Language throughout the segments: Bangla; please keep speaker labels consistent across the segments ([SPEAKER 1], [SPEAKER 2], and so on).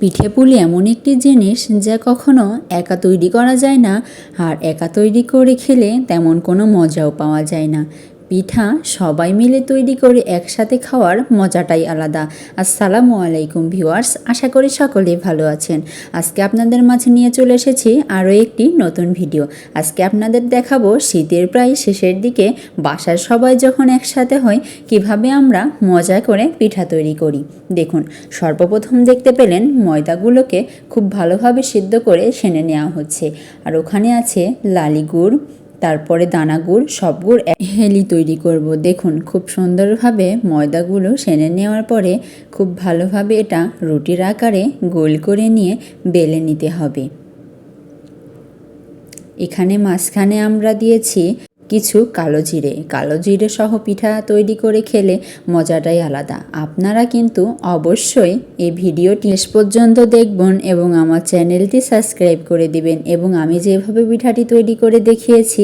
[SPEAKER 1] পিঠে পুলি এমন একটি জিনিস যা কখনো একা তৈরি করা যায় না, আর একা তৈরি করে খেলে তেমন কোনো মজাও পাওয়া যায় না। পিঠা সবাই মিলে তৈরি করে একসাথে খাওয়ার মজাটাই আলাদা। আসসালামু আলাইকুম ভিউয়ার্স, আশা করি সকলে ভালো আছেন। আজকে আপনাদের মাঝে নিয়ে চলে এসেছি আরও একটি নতুন ভিডিও। আজকে আপনাদের দেখাবো শীতের প্রায় শেষের দিকে বাসার সবাই যখন একসাথে হয়, কীভাবে আমরা মজা করে পিঠা তৈরি করি। দেখুন, সর্বপ্রথম দেখতে পেলেন ময়দাগুলোকে খুব ভালোভাবে সিদ্ধ করে সেনে নেওয়া হচ্ছে। আর ওখানে আছে লালি গুড় তারপরে দানা গুড়, সব গুড় হেলি তৈরি করব। দেখুন, খুব সুন্দরভাবে ময়দাগুলো সেনে নেওয়ার পরে খুব ভালোভাবে এটা রুটির আকারে গোল করে নিয়ে বেলে নিতে হবে। এখানে মাঝখানে আমরা দিয়েছি কিছু কালো জিরে। কালো জিরে সহ পিঠা তৈরি করে খেলে মজাটাই আলাদা। আপনারা কিন্তু অবশ্যই এই ভিডিওটি শেষ পর্যন্ত দেখবেন এবং আমার চ্যানেলটি সাবস্ক্রাইব করে দিবেন এবং আমি যেভাবে পিঠাটি তৈরি করে দেখিয়েছি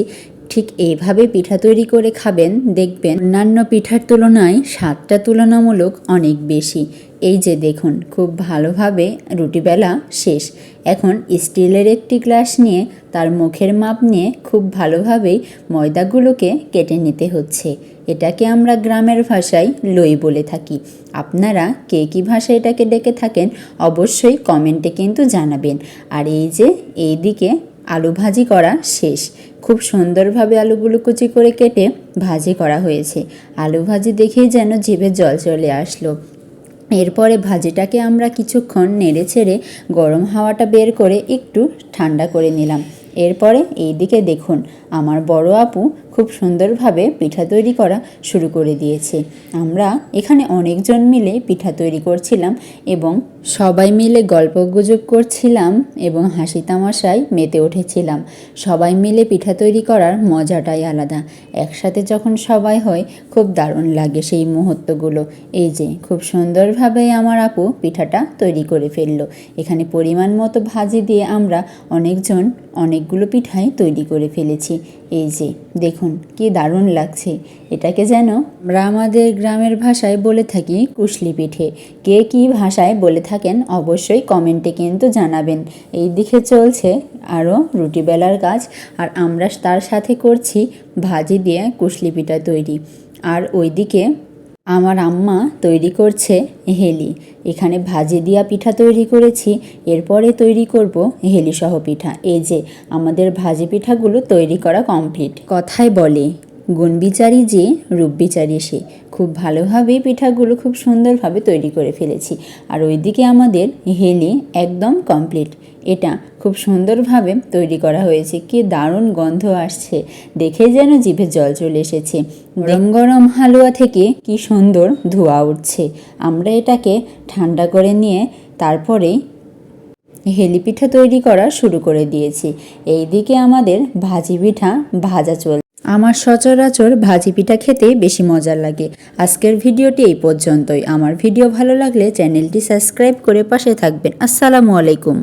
[SPEAKER 1] ঠিক এইভাবে পিঠা তৈরি করে খাবেন, দেখবেন অন্যান্য পিঠার তুলনায় স্বাদটা তুলনামূলক অনেক বেশি। এই যে দেখুন, খুব ভালোভাবে রুটি বেলা শেষ। এখন স্টিলের একটি গ্লাস নিয়ে তার মুখের মাপ নিয়ে খুব ভালোভাবেই ময়দাগুলোকে কেটে নিতে হচ্ছে। এটাকে আমরা গ্রামের ভাষায় লই বলে থাকি। আপনারা কে কী ভাষায় এটাকে ডেকে থাকেন অবশ্যই কমেন্টে কিন্তু জানাবেন। আর এই যে এই দিকে আলু ভাজি করা শেষ। খুব সুন্দরভাবে আলুগুলো কুচি করে কেটে ভাজি করা হয়েছে। আলু ভাজি দেখেই যেন জিভে জল চলে আসলো। এরপরে ভাজিটাকে আমরা কিছুক্ষণ নেড়ে ছেড়ে গরম হাওয়াটা বের করে একটু ঠান্ডা করে নিলাম। এরপরে এইদিকে দেখুন আমার বড় আপু খুব সুন্দরভাবে পিঠা তৈরি করা শুরু করে দিয়েছে। আমরা এখানে অনেকজন মিলে পিঠা তৈরি করছিলাম এবং সবাই মিলে গল্প গুজব করছিলাম এবং হাসি তামাশায় মেতে উঠেছিলাম। সবাই মিলে পিঠা তৈরি করার মজাটাই আলাদা। একসাথে যখন সবাই হয়, খুব দারুণ লাগে সেই মুহূর্তগুলো। এই যে, খুব সুন্দরভাবে আমার আপু পিঠাটা তৈরি করে ফেলল। এখানে পরিমাণ মতো ভাজি দিয়ে আমরা অনেকজন অনেকগুলো পিঠাই তৈরি করে ফেলেছি। এই যে, দেখুন, কি দারুণ লাগছে। এটাকে যেন আমরা আমাদের গ্রামের ভাষায় বলে থাকি কুশলি পিঠে। কে কি ভাষায় বলে থাকেন অবশ্যই কমেন্টে কিন্তু জানাবেন। এই দিকে চলছে আরও রুটি বেলার কাজ, আর আমরা তার সাথে করছি ভাজি দিয়ে কুশলি পিঠা তৈরি। আর ওইদিকে আমার আম্মা তৈরি করছে হেলি। এখানে ভাজি দিয়া পিঠা তৈরি করেছি, এরপরে তৈরি করব হেলি সহ পিঠা। এই যে, আমাদের ভাজি পিঠাগুলো তৈরি করা কমপ্লিট কথায় বলে, গুণবিচারী যে রূপ বিচারি সে। খুব ভালোভাবে পিঠাগুলো খুব সুন্দরভাবে তৈরি করে ফেলেছি। আর ওইদিকে আমাদের হেলি একদম কমপ্লিট। এটা খুব সুন্দরভাবে তৈরি করা হয়েছে। কি দারুণ গন্ধ আসছে। দেখে যেন জিভে জল চলে এসেছে। গরম গরম হালুয়া থেকে কি সুন্দর ধোঁয়া উঠছে। আমরা এটাকে ঠান্ডা করে নিয়ে তারপরেই হেলি পিঠা তৈরি করা শুরু করে দিয়েছি। এইদিকে আমাদের ভাজি পিঠা ভাজা চল আমার সচরাচর ভাজি পিঠা খেতে বেশি মজার লাগে। আজকের ভিডিওটি এই পর্যন্তই। আমার ভিডিও ভালো লাগলে চ্যানেলটি সাবস্ক্রাইব করে পাশে থাকবেন। আসসালামু আলাইকুম।